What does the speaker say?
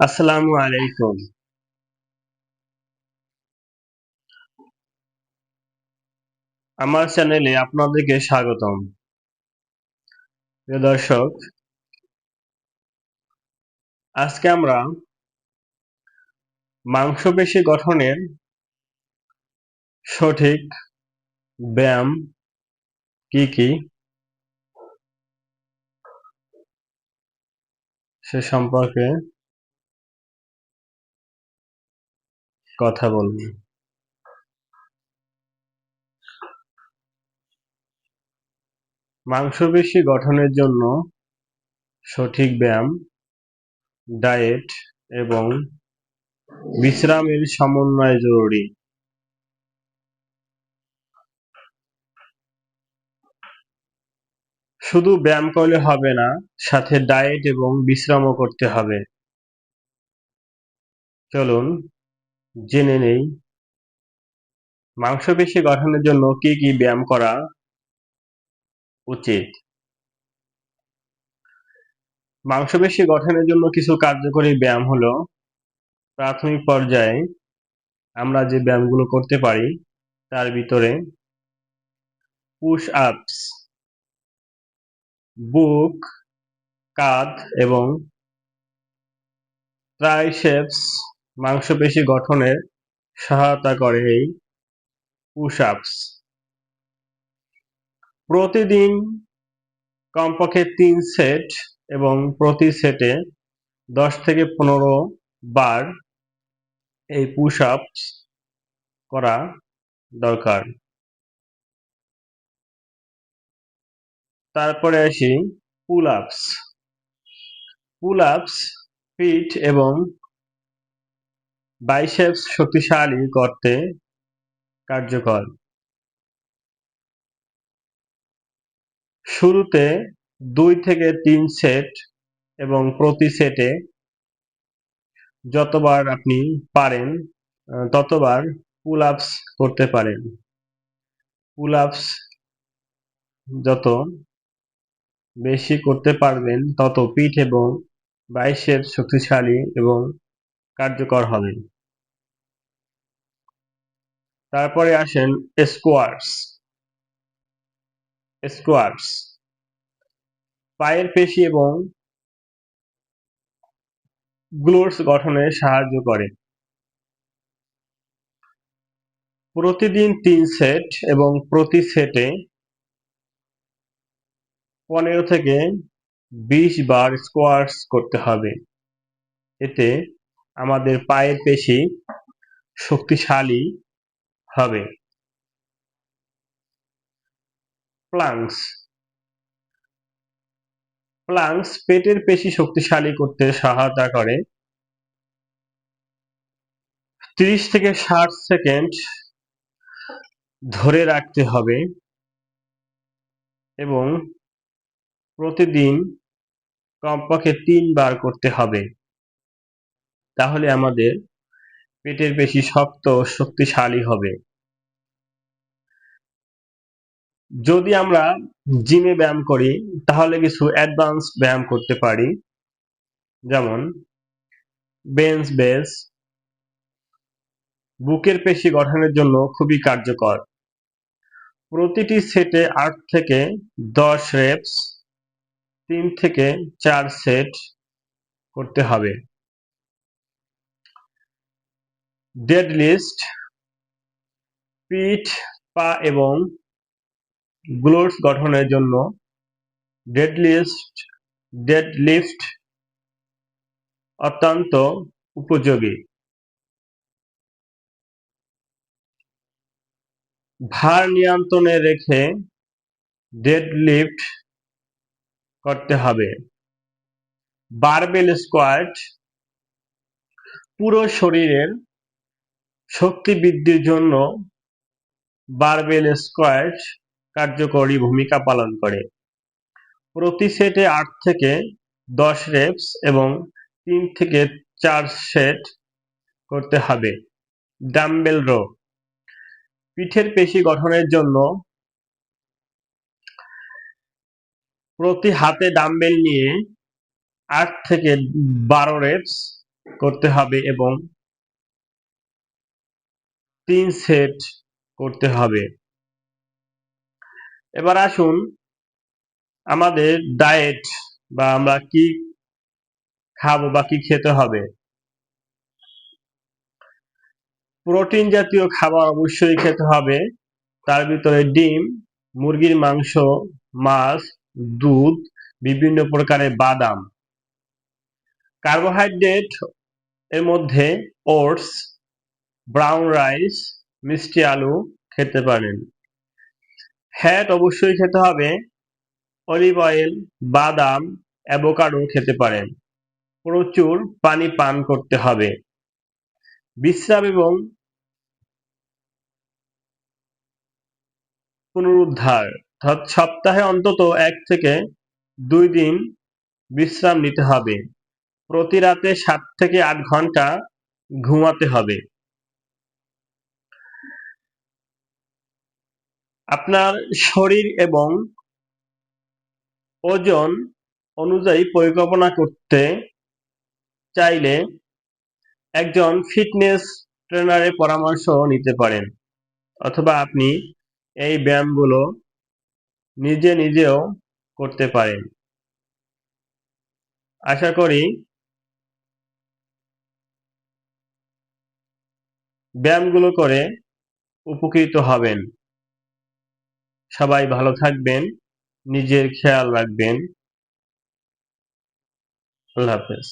আসসালামু আলাইকুম। আমার চ্যানেলে আপনাদেরকে স্বাগতম। প্রিয় দর্শক, আজকে আমরা মাংসপেশি গঠনের সঠিক ব্যায়াম কি কি সে সম্পর্কে কথা বলব। মাংসপেশি গঠনের জন্য সঠিক ব্যায়াম, ডায়েট এবং বিশ্রামের সমন্বয় জরুরি। শুধু ব্যায়াম করলে হবে না, সাথে ডায়েট এবং বিশ্রামও করতে হবে। চলুন জেনে নেই। মাংসপেশি গঠনের জন্য কি কি ব্যায়াম করা উচিত? মাংসপেশি গঠনের জন্য কিছু কার্যকরী ব্যায়াম হলো, প্রাথমিক পর্যায়ে আমরা যে ব্যায়ামগুলো করতে পারি, তার ভিতরে পুশ আপস বুক, কাঁধ এবং ট্রাইসেপস মাংসপেশি গঠনে সহায়তা করে এই পুশ আপস প্রতিদিন কমপক্ষে তিন সেট এবং প্রতি সেটে দশ থেকে পনেরো বার এই পুশ আপস করা দরকার। তারপরে আসি পুল আপস পুল আপস পিঠ এবং বাইসেপস শক্তিশালী করতে কার্যকর। শুরুতে দুই থেকে তিন সেট এবং প্রতি সেটে যতবার আপনি পারেন ততবার পুল আপস করতে পারেন। পুল আপস যত বেশি করতে পারবেন, তত পিঠ এবং বাইসেপ শক্তিশালী এবং কার্যকর হবে। তারপরে আসেন স্কোয়ার্স স্কোয়ার্স পায়ের পেশি এবং গ্লোটস গঠনে সাহায্য করে। প্রতিদিন তিন সেট এবং প্রতি সেটে পনেরো থেকে বিশ বার স্কোয়ার্স করতে হবে। এতে আমাদের পায়ের পেশি শক্তিশালী হবে। প্লাংস প্লাংস পেটের পেশি শক্তিশালী করতে সহায়তা করে। ত্রিশ থেকে ষাট সেকেন্ড ধরে রাখতে হবে এবং প্রতিদিন কমপক্ষে তিনবার করতে হবে। তাহলে আমাদের পেটের পেশি শক্ত ও শক্তিশালী হবে। যদি আমরা জিমে ব্যায়াম করি, তাহলে কিছু অ্যাডভান্স ব্যায়াম করতে পারি। যেমন বেঞ্চ বেস বুকের পেশি গঠনের জন্য খুবই কার্যকর। প্রতিটি সেটে আট থেকে দশ রেপস তিন থেকে চার সেট করতে হবে। ডেড লিস্ট, পিঠ, পা এবং গ্লোটস গঠনের জন্য ডেড লিস্ট, ডেড লিফট অত্যন্ত উপযোগী। ভার নিয়ন্ত্রণে রেখে ডেড লিফট করতে হবে। বারবেল স্কোয়াট পুরো শরীরের শক্তি বৃদ্ধির জন্য বারবেল স্কোয়াট কার্যকরী ভূমিকা পালন করে। প্রতি সেটে আট থেকে দশ রেপস এবং তিন থেকে চার সেট করতে হবে। Dumbbell row. পিঠের পেশি গঠনের জন্য প্রতি হাতে ডাম্বেল নিয়ে আট থেকে বারো রেপস করতে হবে এবং তিন সেট করতে হবে। এবার আসুন আমাদের ডায়েট বা আমরা কি খাব বা কি খেতে হবে। প্রোটিন জাতীয় খাবার অবশ্যই খেতে হবে। তার ভিতরে ডিম, মুরগির মাংস, মাছ, দুধ, বিভিন্ন প্রকারের বাদাম। কার্বোহাইড্রেট এর মধ্যে ওটস ব্রাউন রাইস মিষ্টি আলু খেতে পারেন। ফ্যাট অবশ্যই খেতে হবে। অলিভ অয়েল বাদাম অ্যাভোকাডো খেতে পারেন। প্রচুর পানি পান করতে হবে। বিশ্রাম এবং পুনরুদ্ধার। সপ্তাহে অন্তত এক থেকে দুই দিন বিশ্রাম নিতে হবে। প্রতি রাতে সাত থেকে আট ঘণ্টা ঘুমাতে হবে। আপনার শরীর এবং ওজন অনুযায়ী পরিকল্পনা করতে চাইলে একজন ফিটনেস ট্রেনারের পরামর্শ নিতে পারেন। অথবা আপনি এই ব্যায়ামগুলো নিজে নিজেও করতে পারেন। আশা করি ব্যায়ামগুলো করে উপকৃত হবেন। সবাই ভালো থাকবেন নিজের খেয়াল রাখবেন। আল্লাহ হাফেজ।